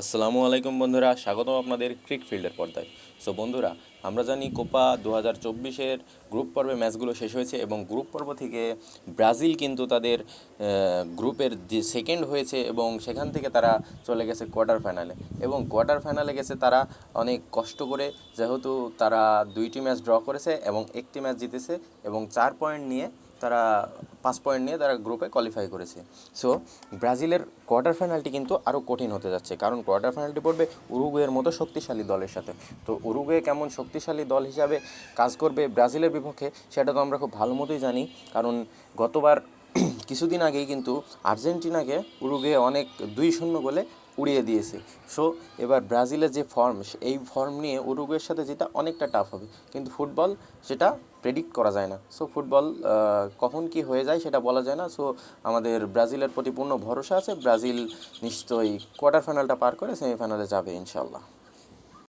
আসসালামু আলাইকুম বন্ধুরা, স্বাগতম আপনাদের ক্রিক ফিল্ডের পর্দায়। সো বন্ধুরা, আমরা জানি কোপা দু হাজার চব্বিশের গ্রুপ পর্বে ম্যাচগুলো শেষ হয়েছে এবং গ্রুপ পর্ব থেকে ব্রাজিল কিন্তু তাদের গ্রুপের যে সেকেন্ড হয়েছে এবং সেখান থেকে তারা চলে গেছে কোয়ার্টার ফাইনালে। এবং কোয়ার্টার ফাইনালে গেছে তারা অনেক কষ্ট করে, যেহেতু তারা দুইটি ম্যাচ ড্র করেছে এবং একটি ম্যাচ জিতেছে এবং চার পয়েন্ট নিয়ে তারা পাঁচ পয়েন্ট নিয়ে তারা গ্রুপে কোয়ালিফাই করেছে। সো ব্রাজিলের কোয়ার্টার ফাইনালটি কিন্তু আরও কঠিন হতে যাচ্ছে। কারণ কোয়ার্টার ফাইনালটি পড়বে উরুগুয়ের মতো শক্তিশালী দলের সাথে। তো উরুগুয়ে কেমন শক্তিশালী দল হিসাবে কাজ করবে ব্রাজিলের বিপক্ষে, সেটা তো আমরা খুব ভালো মতোই জানি। কারণ গতবার কিছুদিন আগেই কিন্তু আর্জেন্টিনাকে উরুগুয়ে অনেক দুই শূন্য গোলে উড়িয়ে দিয়েছে। সো এবার ব্রাজিলের যে ফর্ম এই ফর্ম নিয়ে উরুগুয়ের সাথে যেটা অনেকটা টাফ হবে। কিন্তু ফুটবল সেটা প্রেডিক্ট করা যায় না। সো ফুটবল কখন কি হয়ে যায় সেটা বলা যায় না। সো আমাদের ব্রাজিলের প্রতি পূর্ণ ভরসা আছে। ব্রাজিল নিশ্চয়ই কোয়ার্টার ফাইনালটা পার করে সেমিফাইনালে যাবে ইনশাল্লাহ